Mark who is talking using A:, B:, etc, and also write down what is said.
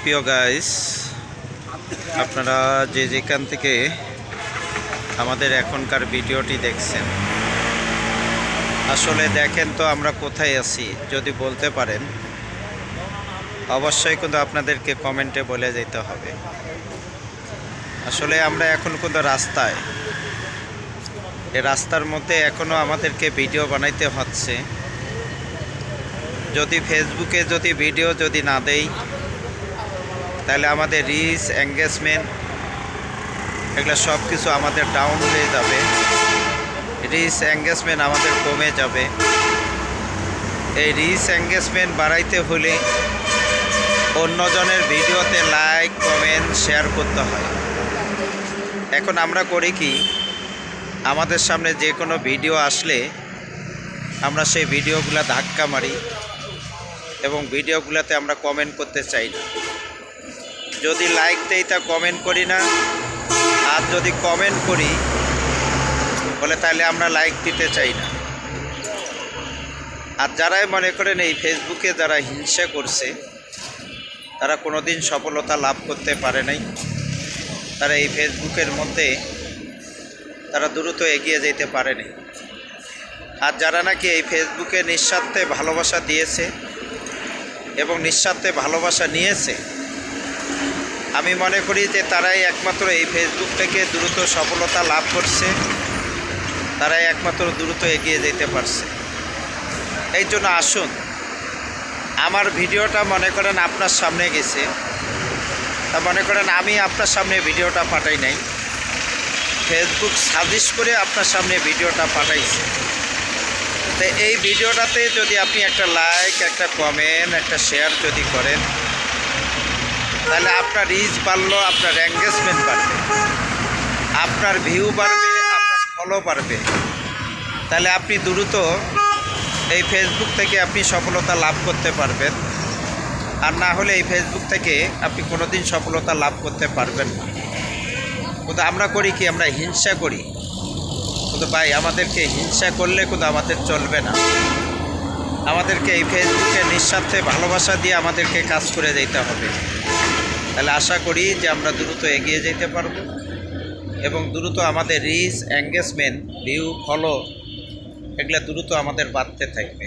A: প্রিয় গাইস আপনারা যে যেখান থেকে আমাদের এখনকার ভিডিওটি দেখছেন, আসলে দেখেন তো আমরা কোথায় আছি, যদি বলতে পারেন, অবশ্যই কিন্তু আপনাদেরকে কমেন্টে বলে যেতে হবে। আসলে আমরা এখন কিন্তু রাস্তায় এই রাস্তার মধ্যে এখনও আমাদেরকে ভিডিও বানাইতে হচ্ছে। যদি ফেসবুকে যদি ভিডিও যদি না দেই তাহলে আমাদের রিচ এঙ্গেজমেন্ট, এগুলো সব কিছু আমাদের ডাউন হয়ে যাবে। রিচ এঙ্গেজমেন্ট আমাদের কমে যাবে। এই রিচ এঙ্গেজমেন্ট বাড়াইতে হলে অন্যজনের ভিডিওতে লাইক কমেন্ট শেয়ার করতে হয়। এখন আমরা করি কি, আমাদের সামনে যে কোনো ভিডিও আসলে আমরা সেই ভিডিওগুলো ধাক্কা মারি এবং ভিডিওগুলোতে আমরা কমেন্ট করতে চাই না। যদি লাইক দেই তা কমেন্ট করি না। আর যদি কমেন্ট করি, বলে তাহলে আমরা লাইক দিতে চাই না। আর যারাই মনে করেন এই ফেসবুকে যারা হিংসা করছে, তারা কোনোদিন সফলতা লাভ করতে পারে নাই। তারা এই ফেসবুকের মধ্যে তারা দ্রুত এগিয়ে যেতে পারেনি আর যারা নাকি এই ফেসবুকে নিঃস্বার্থে ভালোবাসা দিয়েছে এবং নিঃস্বার্থে ভালোবাসা নিয়েছে আমি মনে করি যে তারাই একমাত্র এই ফেসবুক থেকে দ্রুত সফলতা লাভ করছে। তারাই একমাত্র দ্রুত এগিয়ে যেতে পারছে। এই জন্য আসুন, আমার ভিডিওটা মনে করেন আপনার সামনে গেছে। তা মনে করেন আমি আপনার সামনে ভিডিওটা পাঠাই নাই। ফেসবুক সাজেস্ট করে আপনার সামনে ভিডিওটা পাঠাইছে। তো এই ভিডিওটাতে যদি আপনি একটা লাইক একটা কমেন্ট একটা শেয়ার যদি করেন তাহলে আপনার রিচ বাড়লো, আপনার এঙ্গেজমেন্ট বাড়বে। আপনার ভিউ বাড়বে, আপনার ফলো বাড়বে। তাহলে আপনি দ্রুত এই ফেসবুক থেকে আপনি সফলতা লাভ করতে পারবেন। আর না হলে এই ফেসবুক থেকে আপনি কোনোদিন সফলতা লাভ করতে পারবেন না। কিন্তু আমরা করি কি? আমরা হিংসা করি। কিন্তু ভাই, আমাদেরকে হিংসা করলে কিন্তু আমাদের চলবে না। আমাদেরকে এই ফেসবুকে নিঃস্বার্থে ভালোবাসা দিয়ে আমাদেরকে কাজ করে যেতে হবে। তাহলে আশা করি যে আমরা দ্রুত এগিয়ে যেতে পারব এবং দ্রুত আমাদের রিচ এঙ্গেজমেন্ট, ভিউ, ফলো, এগুলো দ্রুত আমাদের বাড়তে থাকবে।